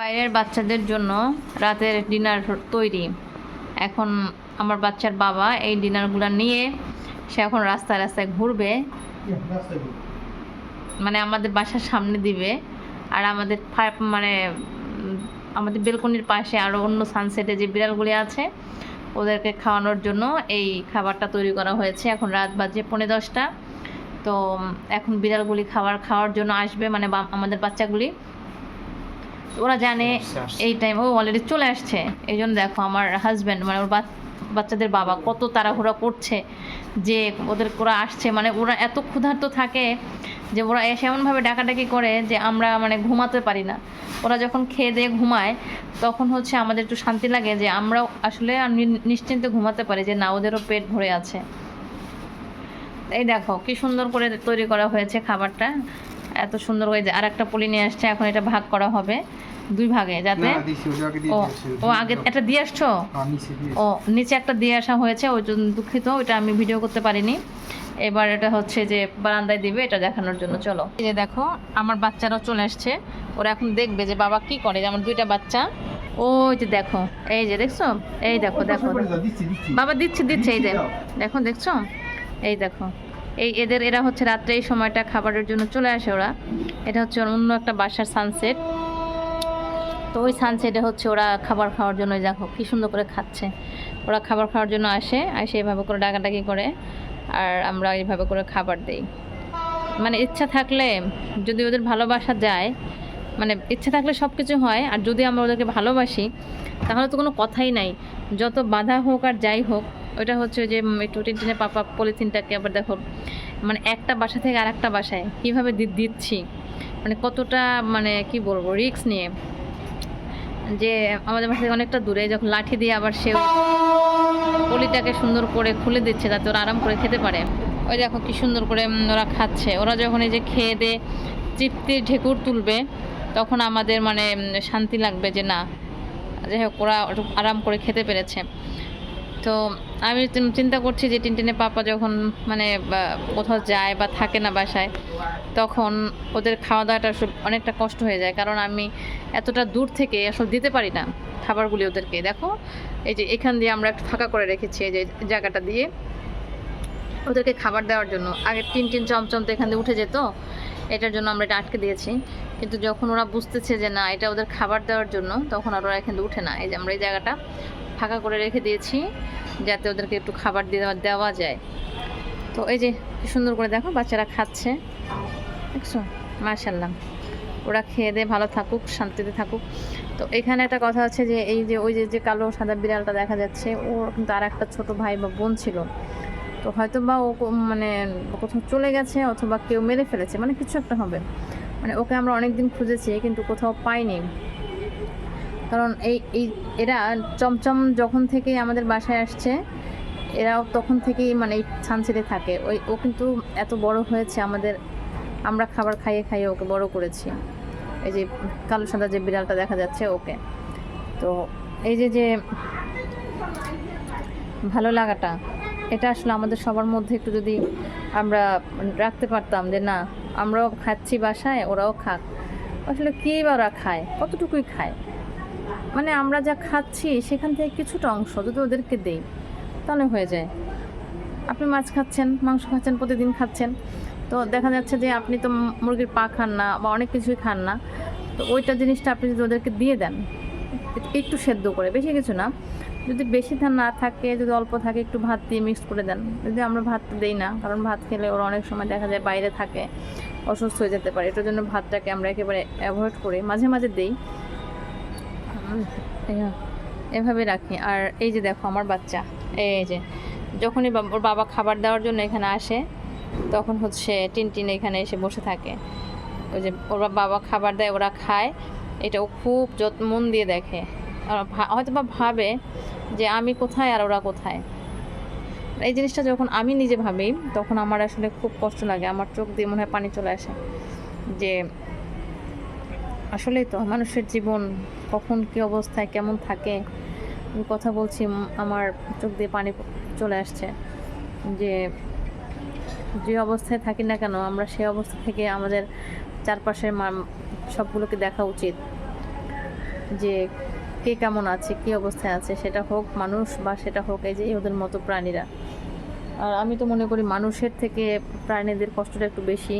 বাইরের বাচ্চাদের জন্য রাতের ডিনার তৈরি। এখন আমার বাচ্চার বাবা এই ডিনারগুলো নিয়ে, সে এখন রাস্তায় রাস্তায় ঘুরবে. মানে আমাদের বাসার সামনে দিবে। আর আমাদের মানে আমাদের বেলকনির পাশে আরও অন্য সানসেটে যে বিড়ালগুলি আছে, ওদেরকে খাওয়ানোর জন্য এই খাবারটা তৈরি করা হয়েছে। এখন রাত বাজে পৌনে দশটা। তো এখন বিড়ালগুলি খাবার খাওয়ার জন্য আসবে মানে আমাদের বাচ্চাগুলি। ওরা জানে। এই টাইম ও অলরেডি চলে আসছে। এই জন্য দেখো আমার হাজব্যান্ড মানে ওর বাচ্চাদের বাবা কত তাড়াহুড়া করছে যে ওদের ওরা আসছে। মানে ওরা এত ক্ষুধার্ত থাকে যে ওরা এসে এমনভাবে ডাকাডাকি করে যে আমরা মানে ঘুমাতে পারি না। ওরা যখন খেয়ে দিয়ে ঘুমায় তখন হচ্ছে আমাদের একটু শান্তি লাগে যে আমরাও আসলে নিশ্চিন্তে ঘুমাতে পারি যে না ওদেরও পেট ভরে আছে। এই দেখো কি সুন্দর করে তৈরি করা হয়েছে খাবারটা। এত সুন্দর করে আর একটা পুলি নিয়ে আসছে এখন এটা ভাগ করা হবে দুই ভাগে যাতে ও আগে এটা দিয়ে আসছো? হ্যাঁ। ও নিচে একটা দিয়ে আসা হয়েছে ওই জন্য দুঃখিত ওইটা আমি ভিডিও করতে পারিনি। এবার এটা হচ্ছে যে বারান্দায় দিবে এটা দেখানোর জন্য চলো। এই যে দেখো আমার বাচ্চারাও চলে আসছে ওরা এখন দেখবে যে বাবা কি করে যেমন দুইটা বাচ্চা। ওই যে দেখো এই যে দেখছ? এই দেখো দেখো দেখো। বাবা দিচ্ছে দিচ্ছে এই যে। দেখো দেখছ? এই দেখো। এই এদের, এরা হচ্ছে রাত্রে এই সময়টা খাবারের জন্য চলে আসে ওরা। এটা হচ্ছে অন্য একটা বাসার সানসেট তো ওই সানসেটে হচ্ছে ওরা খাবার খাওয়ার জন্য দেখো কি সুন্দর করে খাচ্ছে। ওরা খাবার খাওয়ার জন্য আসে আসে এভাবে করে ডাকাডাকি করে, আর আমরা এইভাবে করে খাবার দেই। মানে ইচ্ছা থাকলে যদি ওদের ভালোবাসা যায় মানে ইচ্ছা থাকলে সব কিছু হয়, আর যদি আমরা ওদেরকে ভালোবাসি, তাহলে তো কোনো কথাই নাই। যত বাধা হোক আর যাই হোক ওইটা হচ্ছে যে একটু টিনটিনে পাপা পলিথিনটাকে আবার দেখো মানে একটা বাসা থেকে আর একটা বাসায় কীভাবে দিচ্ছি? মানে কতটা মানে কি বলব, রিস্ক নিয়ে। যে, আমাদের বাসা থেকে অনেকটা দূরে, যখন লাঠি দিয়ে আবার সে পলিটাকে সুন্দর করে খুলে দিচ্ছে, যাতে ওরা আরাম করে খেতে পারে। ওই দেখো কি সুন্দর করে ওরা খাচ্ছে। ওরা যখন এই যে খেয়ে দে তৃপ্তির ঢেকুর তুলবে, তখন আমাদের মানে শান্তি লাগবে যে না, যাই হোক, ওরা আরাম করে খেতে পেরেছে। তো আমি চিন্তা করছি যে টিনটিনে পাপা যখন মানে কোথাও যায় বা থাকে না বাসায়, তখন ওদের খাওয়া দাওয়াটা অনেকটা কষ্ট হয়ে যায়। কারণ আমি এতটা দূর থেকে আসলে দিতে পারি না খাবারগুলি ওদেরকে। দেখো, এই যে এখান দিয়ে আমরা একটু ফাঁকা করে রেখেছি, এই যে জায়গাটা দিয়ে। ওদেরকে খাবার দেওয়ার জন্য। আগে টিন টিন চমচম তো এখান দিয়ে উঠে যেত, এটার জন্য আমরা এটা আটকে দিয়েছি। কিন্তু যখন ওরা বুঝতেছে যে না, এটা ওদের খাবার দেওয়ার জন্য, তখন আর ওরা এখান থেকে উঠে না। এই যে আমরা এই জায়গাটা ফাঁকা করে রেখে দিয়েছি, যাতে ওদেরকে একটু খাবার দেওয়া দেওয়া যায়। তো এই যে সুন্দর করে দেখো, বাচ্চারা খাচ্ছে। দেখছ? মাশাল্লাহ ওরা খেয়ে দিয়ে ভালো থাকুক, শান্তিতে থাকুক। তো এখানে একটা কথা আছে যে, এই যে, ওই যে যে কালো সাদা বিড়ালটা দেখা যাচ্ছে, ওর কিন্তু আর একটা ছোটো ভাই বা বোন ছিল। তো হয়তো বা ও মানে কোথাও চলে গেছে অথবা কেউ মেরে ফেলেছে মানে কিছু একটা হবে। মানে ওকে আমরা অনেক দিন খুঁজেছি, কিন্তু কোথাও পাইনি। কারণ এই এই, এরা চমচম যখন থেকে আমাদের বাসায় আসছে, এরাও তখন থেকেই মানে ছানছেড়ে থাকে। ওই, ও কিন্তু এত বড় হয়েছে আমাদের, আমরা খাবার খাইয়ে খাইয়ে ওকে বড় করেছি। এই যে কালো সাদা যে বিড়ালটা দেখা যাচ্ছে ওকে। তো এই যে যে ভালো লাগাটা, এটা আসলে আমাদের সবার মধ্যে একটু যদি আমরা রাখতে পারতাম যে না, আমরাও খাচ্ছি বাসায়, ওরাও খাক। আসলে কী বা ওরা খায়? কতটুকুই খায়? মানে আমরা যা খাচ্ছি, সেখান থেকে কিছুটা অংশ যদি ওদেরকে দেই, তাহলে হয়ে যায়। আপনি মাছ খাচ্ছেন, মাংস খাচ্ছেন, প্রতিদিন খাচ্ছেন। তো দেখা যাচ্ছে যে আপনি তো মুরগির পা খান না বা অনেক কিছুই খান না, তো ওইটা জিনিসটা আপনি যদি ওদেরকে দিয়ে দেন, একটু সেদ্ধ করে, বেশি কিছু না। যদি বেশি ধান না থাকে, যদি অল্প থাকে, একটু ভাত দিয়ে মিক্স করে দেন। যদি আমরা ভাত দেই না, কারণ ভাত খেলে ওরা অনেক সময় দেখা যায় বাইরে থাকে, অসুস্থ হয়ে যেতে পারে। এটার জন্য ভাতটাকে আমরা একেবারে অ্যাভয়েড করি। মাঝে মাঝে দেই এভাবে রাখি। আর এই যে দেখো আমার বাচ্চা, এই যে, যখনই ওর বাবা খাবার দেওয়ার জন্য এখানে আসে, তখন হচ্ছে টিনটিন এখানে এসে বসে থাকে। ওই যে ওর বাবা খাবার দেয়, ওরা খায়। এটা ও খুব যত, মন দিয়ে দেখে। হয়তো বা ভাবে যে আমি কোথায় আর ওরা কোথায়। এই জিনিসটা যখন আমি নিজে ভাবি, তখন আমার আসলে খুব কষ্ট লাগে। আমার চোখ দিয়ে মনে হয় পানি চলে আসে। যে আসলেই তো মানুষের জীবন কখন কী অবস্থায়, কেমন থাকে কথা বলছি আমার চোখ দিয়ে পানি চলে আসছে যে যে অবস্থায় থাকি না কেন, আমরা সেই অবস্থা থেকে আমাদের চারপাশের সবগুলোকে দেখা উচিত যে কে কেমন আছে, কি অবস্থায় আছে, সেটা হোক মানুষ বা সেটা হোক এই যে ওদের মতো প্রাণীরা। আর আমি তো মনে করি মানুষের থেকে প্রাণীদের কষ্টটা একটু বেশি।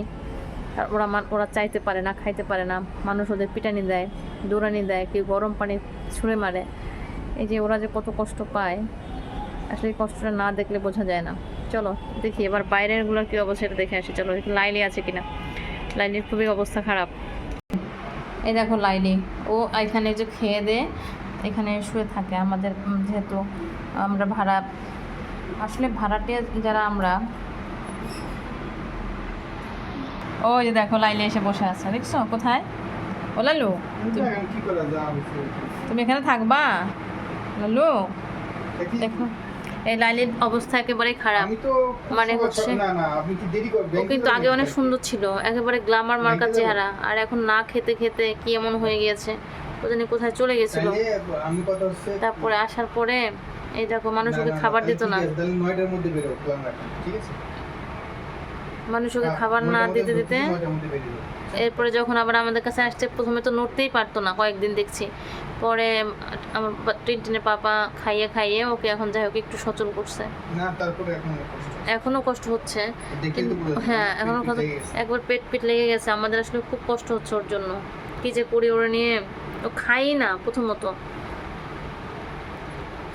আর ওরা মান- ওরা চাইতে পারে না, খাইতে পারে না। মানুষ ওদের পিটানি দেয়, দৌড়ানি দেয়, কেউ গরম পানি ছুঁড়ে মারে। এই যে ওরা যে কত কষ্ট পায়, আসলে কষ্টটা না দেখলে বোঝা যায় না। চলো, দেখি এবার বাইরেরগুলোর কী অবস্থা এটা দেখে আসি। চলো লাইলি আছে কিনা? লাইলির খুবই অবস্থা খারাপ। এই দেখো লাইলি, ও এখানে যে খেয়ে দে, এখানে শুয়ে থাকে আমাদের যেহেতু আমরা ভাড়া আসলে ভাড়াটে যারা আমরা ও যে দেখো লাইলে এসে বসে আছে দেখছ? কোথায়? ও লালু তুমি এখানে থাকবা? লালু দেখো। এই লাইলির অবস্থা একেবারে খারাপ। মানে হচ্ছে- ও কিন্তু আগে অনেক সুন্দর ছিল একেবারে গ্লামার মার্কার চেহারা আর এখন না খেতে খেতে কি এমন হয়ে গিয়েছে? ও জানি কোথায় চলে গেছিল। তারপরে আসার পরে এই দেখো মানুষ ওকে খাবার দিত না। নয়টার মধ্যে বেরো ঠিক আছে? মানুষ ওকে হ্যাঁ, খাবার না দিতে দিতে। এরপরে যখন আবার আমাদের কাছে আসছে প্রথমে তো নড়তেই পারতো না কয়েকদিন দেখছি। পরে আমার টিনটিনের পাপা খাইয়ে খাইয়ে ওকে এখন যাই হোক একটু সচল করছে। এখন কষ্ট হচ্ছে কিন্তু হ্যাঁ এখনও। একবার পেট পিট লেগে গেছে আমাদের আসলে খুব কষ্ট হচ্ছে ওর জন্য। কি যে করি ওরা নিয়ে ও খাই না প্রথমত।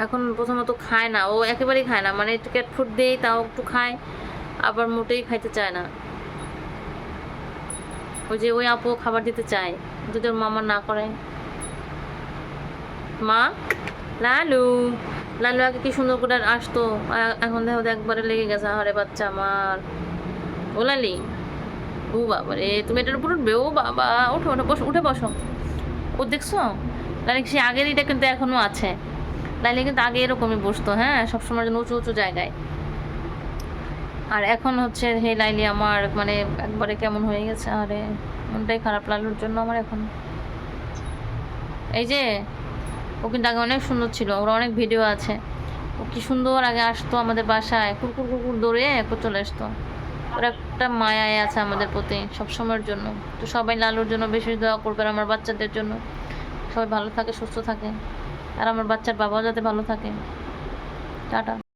এখন প্রথমত খায় না ও একেবারেই খায় না মানে একটু ক্যাট ফুড দেই তাও একটু খায়। আবার মোটেই খাইতে চায় না। ওই যে ওই আপু খাবার দিতে চায়, যদি ওর মামা না করে। মা? লালু? লালু আগে কি সুন্দর করে আসতো? এখন দেখো একবারে লেগে গেছে। আরে বাচ্চা আমার। ও লালি? ও বাবা রে, তুমি এটার উপর উঠবে? ও বাবা, ওঠো ওঠো, বসো, উঠে বসো। ও দেখছ? লালি, সে আগের এটা কিন্তু এখনও আছে। লালি কিন্তু আগে এরকমই বসতো হ্যাঁ? সবসময় উঁচু উঁচু জায়গায়। আর এখন হচ্ছে হে লাইলি আমার মানে একবারে কেমন হয়ে গেছে, আরে মনটাই খারাপ লালুর জন্য আমার এখন। এই যে, ও কিন্তু আগে অনেক সুন্দর ছিল, ওর অনেক ভিডিও আছে। ও কি সুন্দর আগে আসতো আমাদের বাসায় কুকুর কুকুর দৌড়ে একটু চলে আসতো। ওর একটা মায়ায় আছে আমাদের প্রতি সবসময়ের জন্য। তো সবাই লালুর জন্য বেশি দোয়া করবেন আমার বাচ্চাদের জন্য। সবাই ভালো থাকে, সুস্থ থাকে। আর আমার বাচ্চার বাবাও যাতে ভালো থাকে। টাটা।